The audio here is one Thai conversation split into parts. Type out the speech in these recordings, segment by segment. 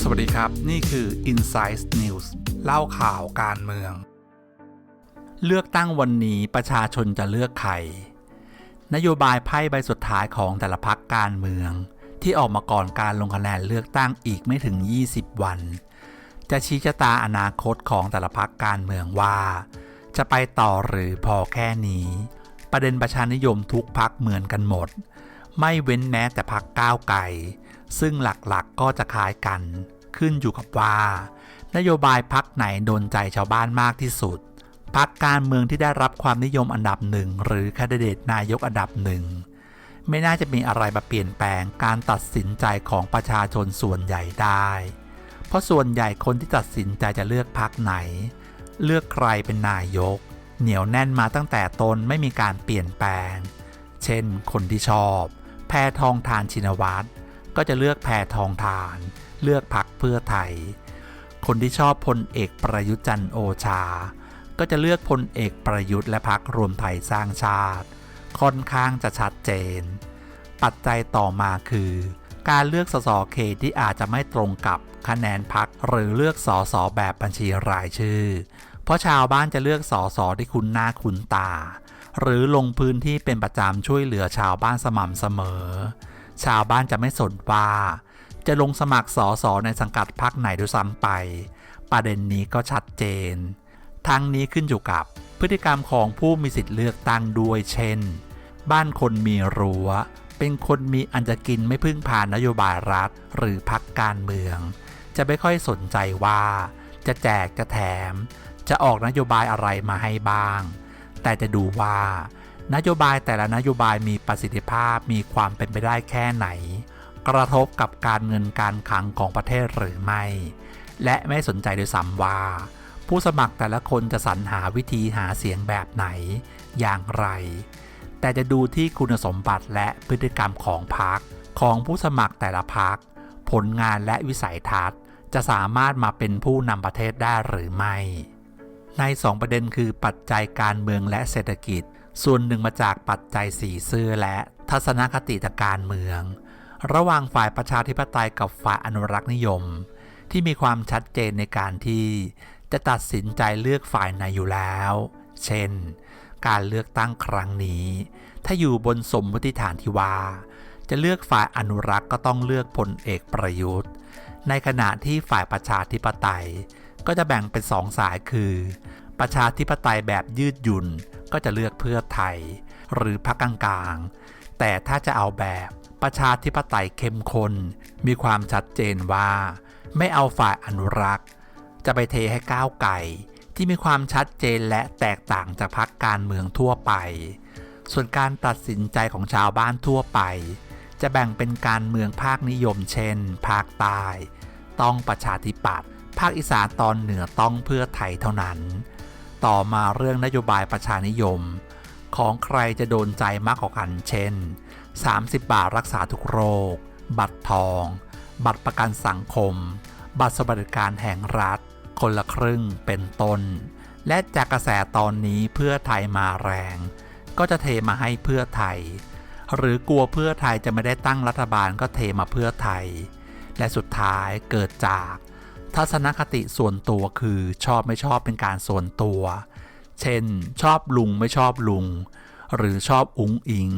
สวัสดีครับ นี่คือ Insight News เล่าข่าวการเมือง เลือกตั้งวันนี้ประชาชนจะเลือกใคร นโยบายไพ่ใบสุดท้ายของแต่ละพักการเมือง ที่ออกมาก่อนการลงคะแนนเลือกตั้งอีกไม่ถึง 20 วัน จะชี้ชะตาอนาคตของแต่ละพักการเมืองว่า จะไปต่อหรือพอแค่นี้ ประเด็นประชานิยมทุกพักเหมือนกันหมด ไม่เว้นแม้แต่พักก้าวไกลซึ่งหลักๆก็จะคล้ายกัน ขึ้นอยู่กับว่า นโยบายพักไหนโดนใจชาวบ้านมากที่สุดพักการเมืองที่ได้รับความนิยมอันดับหนึ่งหรือคนดิเดตนายกอันดับหนึ่งไม่น่าจะมีอะไรมาเปลี่ยนแปลงการตัดสินใจของประชาชนส่วนใหญ่ได้ เพราะส่วนใหญ่คนที่ตัดสินใจจะเลือกพักไหน เลือกใครเป็นนายก เหนียวแน่นมาตั้งแต่ต้นไม่มีการเปลี่ยนแปลง เช่น คนที่ชอบ แพทองทานชินวัตรก็จะเลือกแพทองทาน เลือกพักเพื่อไทย คนที่ชอบพลเอกประยุทธ์จันโอชา ก็จะเลือกพลเอกประยุทธ์และพักรวมไทยสร้างชาติ ค่อนข้างจะชัดเจน ปัจจัยต่อมาคือ การเลือกสสเขตที่อาจจะไม่ตรงกับคะแนนพักหรือเลือกสสแบบบัญชีรายชื่อ เพราะชาวบ้านจะเลือกสสที่คุ้นหน้าคุ้นตา หรือลงพื้นที่เป็นประจำช่วยเหลือชาวบ้านสม่ำเสมอ ชาวบ้านจะไม่สนว่า จะลงสมัครสสในสังกัดพรรคไหนด้วยซ้ำไป ประเด็นนี้ก็ชัดเจน ทั้งนี้ขึ้นอยู่กับพฤติกรรมของผู้มีสิทธิ์เลือกตั้งด้วยเช่น บ้านคนมีรัว้ว เป็นคนมีอันจะกินไม่พึ่งพานโยบายรัฐ หรือพักการเมือง จะไม่ค่อยสนใจว่า จะแจกจะแถม จะออกนโยบายอะไรมาให้บ้าง แต่จะดูว่านโยบายแต่ละนโยบายมีประสิทธิภาพมีความเป็นไปได้แค่ไหน กระทบกับการเงินการคลังของประเทศหรือไม่ และไม่สนใจด้วยซ้ำว่า ผู้สมัครแต่ละคนจะสรรหาวิธีหาเสียงแบบไหน อย่างไร แต่จะดูที่คุณสมบัติและพฤติกรรมของพรรคของผู้สมัครแต่ละพรรคผลงานและวิสัยทัศน์ จะสามารถมาเป็นผู้นำประเทศได้หรือไม่ ใน 2 ประเด็นคือปัจจัยการเมืองและเศรษฐกิจ ส่วนหนึ่งมาจากปัจจัยสีเสื้อและทัศนคติทางการเมือง ระหว่างฝ่ายประชาธิปไตยกับฝ่ายอนุรักษ์นิยม ที่มีความชัดเจนในการที่จะตัดสินใจเลือกฝ่ายไหนอยู่แล้ว เช่น การเลือกตั้งครั้งนี้ ถ้าอยู่บนสมมติฐานที่ว่า จะเลือกฝ่ายอนุรักษ์ก็ต้องเลือกพลเอกประยุทธ์ ในขณะที่ฝ่ายประชาธิปไตย ก็จะแบ่งเป็นสองสายคือ ประชาธิปไตยแบบยืดหยุ่นก็จะเลือกเพื่อไทย หรือพรรคกลางๆ แต่ถ้าจะเอาแบบประชาธิปไตยเข้มข้นมีความชัดเจนว่า ไม่เอาฝ่ายอนุรักษ์ จะไปเทให้ก้าวไก่ที่มีความชัดเจนและแตกต่างจากพรรคการเมืองทั่วไป ส่วนการตัดสินใจของชาวบ้านทั่วไป จะแบ่งเป็นการเมืองภาคนิยมเช่น ภาคใต้ต้องประชาธิปัตย์ ภาคอีสานตอนเหนือต้องเพื่อไทยเท่านั้น ต่อมาเรื่องนโยบายประชานิยม ของใครจะโดนใจมากกว่ากัน เช่น 30 บาทรักษาทุกโรค บัตรทอง บัตรประกันสังคม บัตรสวัสดิการแห่งรัฐ คนละครึ่งเป็นต้น และจากกระแสตอนนี้เพื่อไทยมาแรง ก็จะเทมาให้เพื่อไทย หรือกลัวเพื่อไทยจะไม่ได้ตั้งรัฐบาลก็เทมาเพื่อไทย และสุดท้ายเกิดจาก ทัศนคติส่วนตัวคือชอบไม่ชอบเป็นการส่วนตัว เช่น ชอบลุงไม่ชอบลุง หรือชอบอุ๋งอิง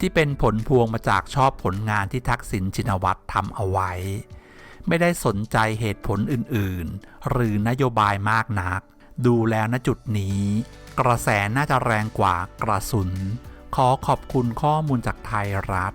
ที่เป็นผลพวงมาจากชอบผลงานที่ทักษิณชินวัตรทำเอาไว้ ไม่ได้สนใจเหตุผลอื่นๆ หรือนโยบายมากนัก ดูแล้วณจุดนี้ กระแสน่าจะแรงกว่ากระสุน ขอขอบคุณข้อมูลจากไทยรัฐ